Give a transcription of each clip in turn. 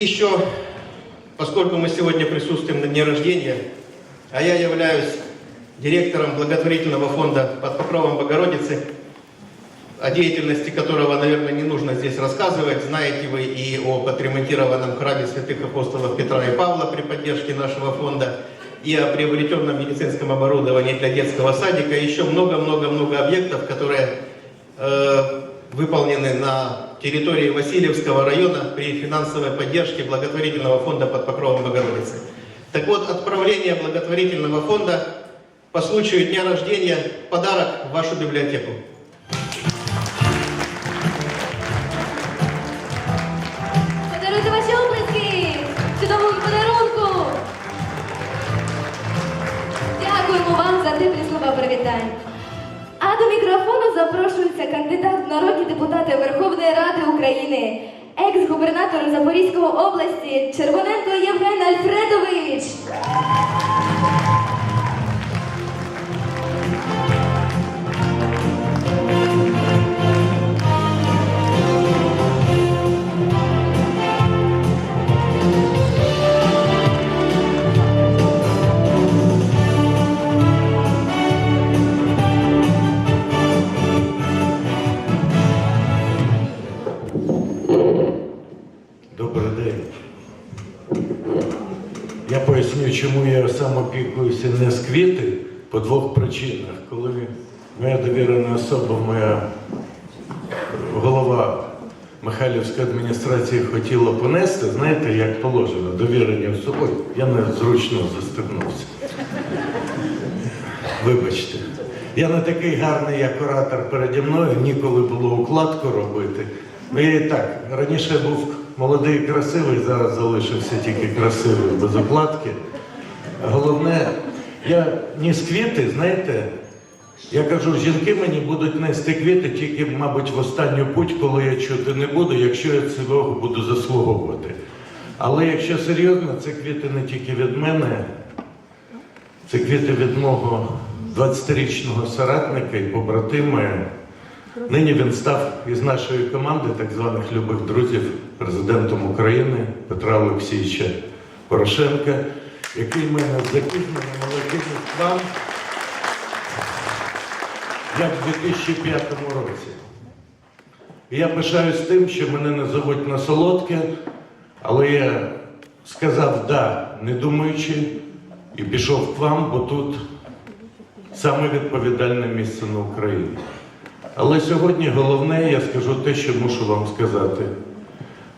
Еще, поскольку мы сегодня присутствуем на дне рождения, а я являюсь директором благотворительного фонда под покровом Богородицы, о деятельности которого, наверное, не нужно здесь рассказывать. Знаете вы и об отремонтированном храме святых апостолов Петра и Павла при поддержке нашего фонда, и о приобретенном медицинском оборудовании для детского садика, еще много-много-много объектов, которые э, выполнены на территории Васильевского района при финансовой поддержке благотворительного фонда под покровом Богородицы. Так вот, отправление благотворительного фонда по случаю дня рождения подарок в вашу библиотеку. Подаруйте ваші оплески чудовому подарунку. Дякуємо вам за теплі слова привітань. Запрошується кандидат в народні депутати Верховної Ради України, екс-губернатор Запорізької області Червоненко Євген Альфредович. Поясню, чому я сам опікуюся не з квіти по двох причинах. Коли моя довірена особа, моя голова Михайлівської адміністрації хотіла понести, знаєте, як положено, довірення особою, я незручно застегнувся. Вибачте. Я не такий гарний, як оратор переді мною, ніколи було укладку робити. Ну я і так, раніше був молодий і красивий, зараз залишився тільки красивий, без укладки. Головне, я ніс квіти, знаєте, я кажу, жінки мені будуть нести квіти тільки, мабуть, в останню путь, коли я чути не буду, якщо я цього буду заслуговувати. Але якщо серйозно, це квіти не тільки від мене, це квіти від мого 20-річного соратника і побратима. Нині він став із нашої команди, так званих любих друзів, президентом України Петра Олексійовича Порошенка, який мене з запізненням, але кинув вам як в 2005 році. Я пишаюсь тим, що мене назовуть на солодке, але я сказав да, не думаючи, і пішов к вам, бо тут саме відповідальне місце на Україні. Але сьогодні головне, я скажу те, що мушу вам сказати.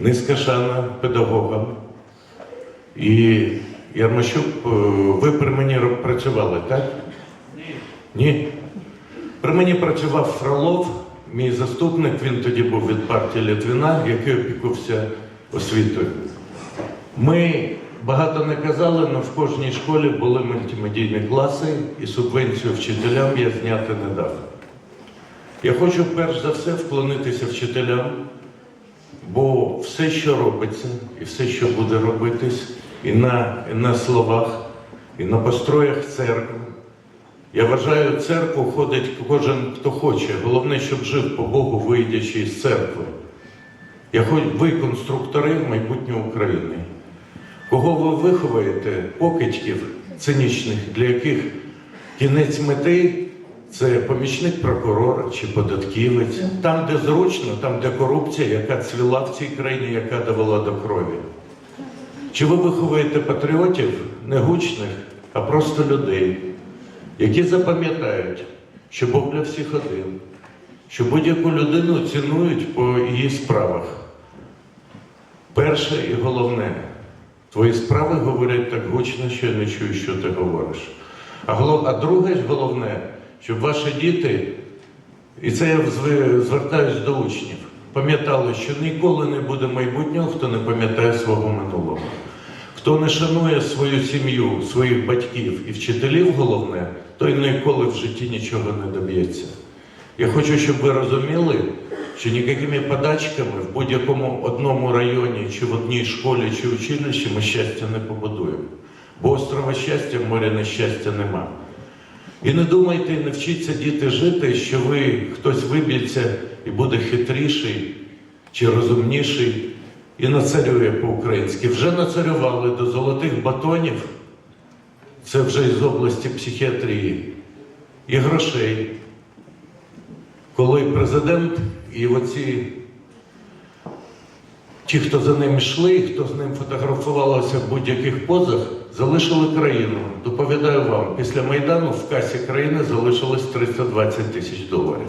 Низька шана педагогам. І Ярмощук, е, ви при мені працювали, так? Ні. Ні? При мені працював Фролов, мій заступник, він тоді був від партії Літвіна, який опікувався освітою. Ми багато не казали, але в кожній школі були мультимедійні класи, і субвенцію вчителям я зняти не дав. Я хочу перш за все вклонитися вчителям, бо все, що робиться, і все, що буде робитись, і на, і на словах, і на построях церкви. Я вважаю, в церкву ходить кожен, хто хоче. Головне, щоб жив по Богу, вийдячи з церкви. Я хоч ви конструктори майбутнього України. Кого ви виховуєте, покидьків цинічних, для яких кінець мети це помічник прокурора чи податківець, там, де зручно, там, де корупція, яка цвіла в цій країні, яка довела до крові. Чи ви виховуєте патріотів не гучних, а просто людей, які запам'ятають, що Бог для всіх один, що будь-яку людину цінують по її справах. Перше і головне, твої справи говорять так гучно, що я не чую, що ти говориш. А, голов... а друге головне, щоб ваші діти, і це я зв- звертаюсь до учнів, пам'ятали, що ніколи не буде майбутнього, хто не пам'ятає свого минулого. Хто не шанує свою сім'ю, своїх батьків і вчителів, головне, той ніколи в житті нічого не доб'ється. Я хочу, щоб ви розуміли, що ніякими подачками в будь-якому одному районі, чи в одній школі, чи училищі ми щастя не побудуємо. Бо острова щастя, моря нещастя нема. І не думайте, не вчіться діти жити, що ви хтось виб'ється і буде хитріший чи розумніший, і нацарює по-українськи. Вже нацарювали до золотих батонів, це вже із області психіатрії, і грошей. Коли президент і оці ті, хто за ним йшли, хто з ним фотографувалося в будь-яких позах, залишили країну. Доповідаю вам, після Майдану в касі країни залишилось 320 тисяч доларів.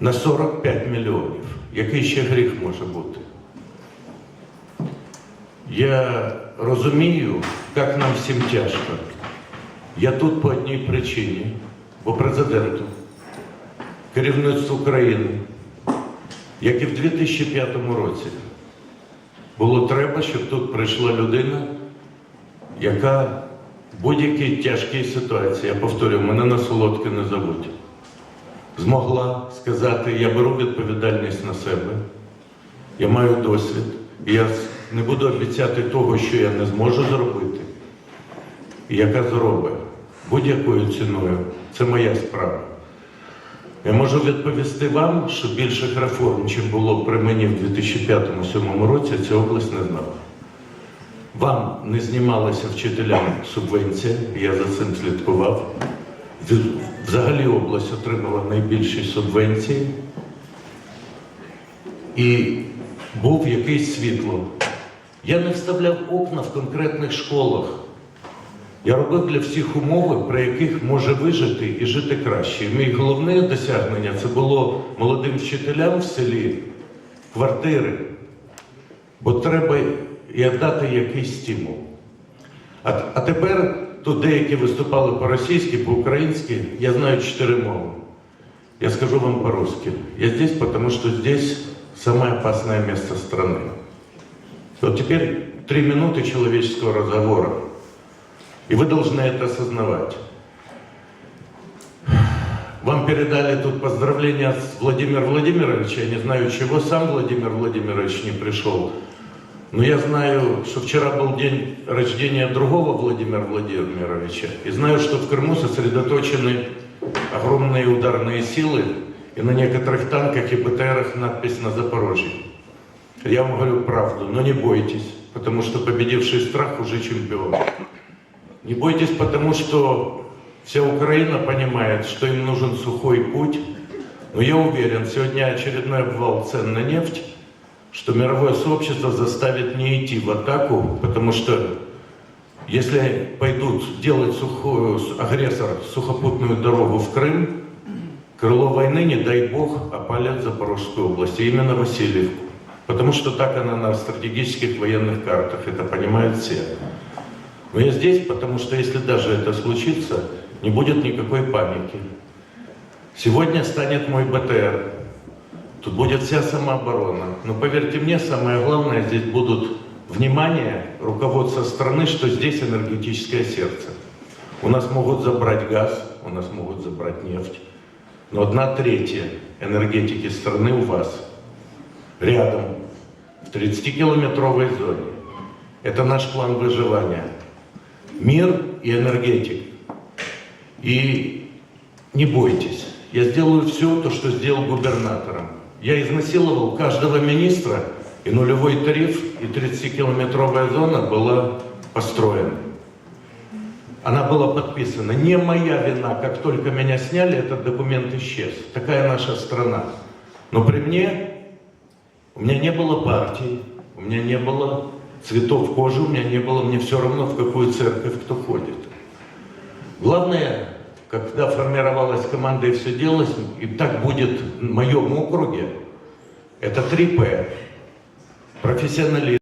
На 45 мільйонів. Який ще гріх може бути? Я розумію, як нам всім тяжко. Я тут по одній причині, бо президенту, керівництву країни, як і в 2005 році, було треба, щоб тут прийшла людина, яка в будь-якій тяжкій ситуації, я повторюю, мене на солодке не забудь, змогла сказати, я беру відповідальність на себе, я маю досвід, і я не буду обіцяти того, що я не зможу зробити, і яка зробить будь-якою ціною. Це моя справа. Я можу відповісти вам, що більших реформ, чим було при мені в 2005-2007 році, ця область не знала. Вам не знімалася вчителям субвенція, я за цим слідкував. Взагалі область отримала найбільші субвенції. І був якийсь світло. Я не вставляв окна в конкретних школах. Я робив для всіх умови, при яких може вижити і жити краще. Моє головне досягнення це було молодим вчителям в селі квартири, бо треба і дати якийсь стимул. А, а тепер тут деякі виступали по-російськи, по-українськи. Я знаю чотири мови. Я скажу вам по-русски. Я здесь, потому что здесь самое опасное место страны. Вот теперь три минуты человеческого разговора. И вы должны это осознавать. Вам передали тут поздравления от Владимира Владимировича. Я не знаю, чего сам Владимир Владимирович не пришел. Но я знаю, что вчера был день рождения другого Владимира Владимировича. И знаю, что в Крыму сосредоточены огромные ударные силы. И на некоторых танках и БТРах надпись на Запорожье. Я вам говорю правду, но не бойтесь, потому что победивший страх уже чемпион. Не бойтесь, потому что вся Украина понимает, что им нужен сухой путь. Но я уверен, сегодня очередной обвал цен на нефть, что мировое сообщество заставит не идти в атаку, потому что если пойдут делать сухую, агрессор сухопутную дорогу в Крым, крыло войны, не дай бог, опалят Запорожскую область, и именно Васильевку. Потому что так она на стратегических военных картах, это понимают все. Но я здесь, потому что если даже это случится, не будет никакой паники. Сегодня станет мой БТР. Тут будет вся самооборона. Но поверьте мне, самое главное, здесь будут внимание руководства страны, что здесь энергетическое сердце. У нас могут забрать газ, у нас могут забрать нефть. Но одна третья энергетики страны у вас. Рядом, в 30-километровой зоне. Это наш план выживания. Мир и энергетик. И не бойтесь. Я сделаю все то, что сделал губернатором. Я изнасиловал каждого министра, и нулевой тариф, и 30-километровая зона была построена. Она была подписана. Не моя вина, как только меня сняли, этот документ исчез. Такая наша страна. Но при мне у меня не было партии, у меня не было цветов кожи, у меня не было, мне все равно, в какую церковь кто ходит. Главное, когда формировалась команда и все делалось, и так будет в моем округе, это 3П. Профессионализм.